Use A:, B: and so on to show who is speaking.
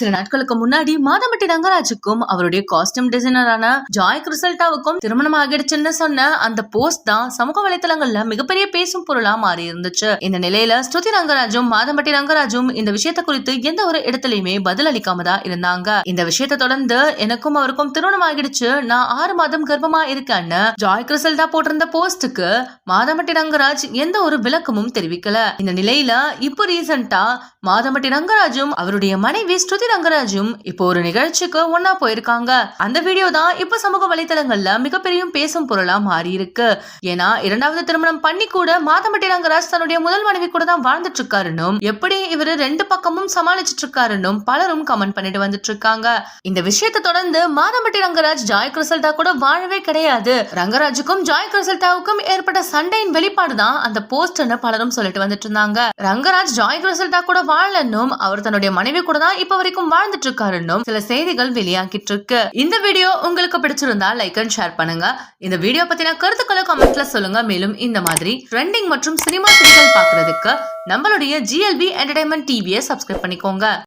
A: சில நாட்களுக்கு முன்னாடி மாதம்பட்டி ரங்கராஜுக்கும் அவருடைய காஸ்டியூம் டிசைனரான ஜாய் கிறிசல்டாவுக்கும் திருமணம் ஆகிடுச்சுன்னு சொன்ன அந்த போஸ்ட் தான் சமூக வலைதளங்கள்ல மிகப்பெரிய பேசும் பொருளா மாறி இருந்துச்சு. இந்த நிலையில ஸ்ருதி ரங்கராஜும் மாதம்பட்டி ரங்கராஜும் இந்த விஷயத்தை குறித்து எந்த ஒரு இடத்துலயுமே பதில் அளிக்காம தான் இருந்தாங்க. இந்த விஷயத்தை தொடர்ந்து எனக்கும் அவருக்கும் திருமணம் ஆகிடுச்சு. நான் ஆறு மாதம் கர்ப்பமா இருக்கேன்னு ஜாய் கிறிசல்டா போட்டிருந்த போஸ்டுக்கு மாதம்பட்டி ரங்கராஜ் எந்த ஒரு விளக்கமும் தெரிவிக்கல. இந்த நிலையில இப்போ ரீசெண்டா மாதம்பட்டி ரங்கராஜும் அவருடைய மனைவி ஸ்ருதி ரங்கராஜும் இப்போ ஒரு நிகழ்ச்சிக்கு ஒன்னா போயிருக்காங்க. அந்த வீடியோ தான் இப்ப சமூக வலைதளங்கள்ல மிகப்பெரிய பேசும் பொருளா மாறி இருக்கு ஏன்னா இரண்டாவது திருமணம் பண்ணி கூட மாதம்பட்டி ரங்கராஜ் தன்னுடைய முதல் மனைவி கூட தான் வாழ்ந்துட்டு இருக்காருன்னும் எப்படி இவரு ரெண்டு பக்கமும் சமாளிச்சிட்டு இருக்காருன்னும் பலரும் கமெண்ட் பண்ணிட்டு வந்துட்டு இருக்காங்க இந்த விஷயத்தை தொடர்ந்து மாதம்பட்டி ரங்கராஜ் ஜாய் கிறிசல்டா கூட வாழவே கிடையாது. ரங்கராஜுக்கும் ஜாய் கிறிசல்டாவுக்கும் ஏற்பட்ட சண்டையின் வெளிப்பாடு தான் அந்த போஸ்ட்னு பலரும் சொல்லிட்டு வந்துட்டு இருந்தாங்க ரங்கராஜ் ஜாய் கிறிசல்டா கூட வாழலன்னும் அவர் தன்னுடைய மனைவி கூட தான் இப்ப வரைக்கும் வாழ்ந்துட்டு இருக்காருன்னும் சில செய்திகள் வெளியாகிட்டு இருக்கு. இந்த வீடியோ உங்களுக்கு பிடிச்சிருந்தா லைக் அண்ட் ஷேர் பண்ணுங்க. இந்த வீடியோ பத்தின கருத்துக்களை கமெண்ட்ல சொல்லுங்க. மேலும் இந்த மாதிரி ட்ரெண்டிங் மற்றும் சினிமா செய்திகள் பாக்குறதுக்கு நம்மளுடைய ஜிஎல்பி என்டர்டைன்மெண்ட் டிவியை சப்ஸ்கிரைப் பண்ணிக்கோங்க.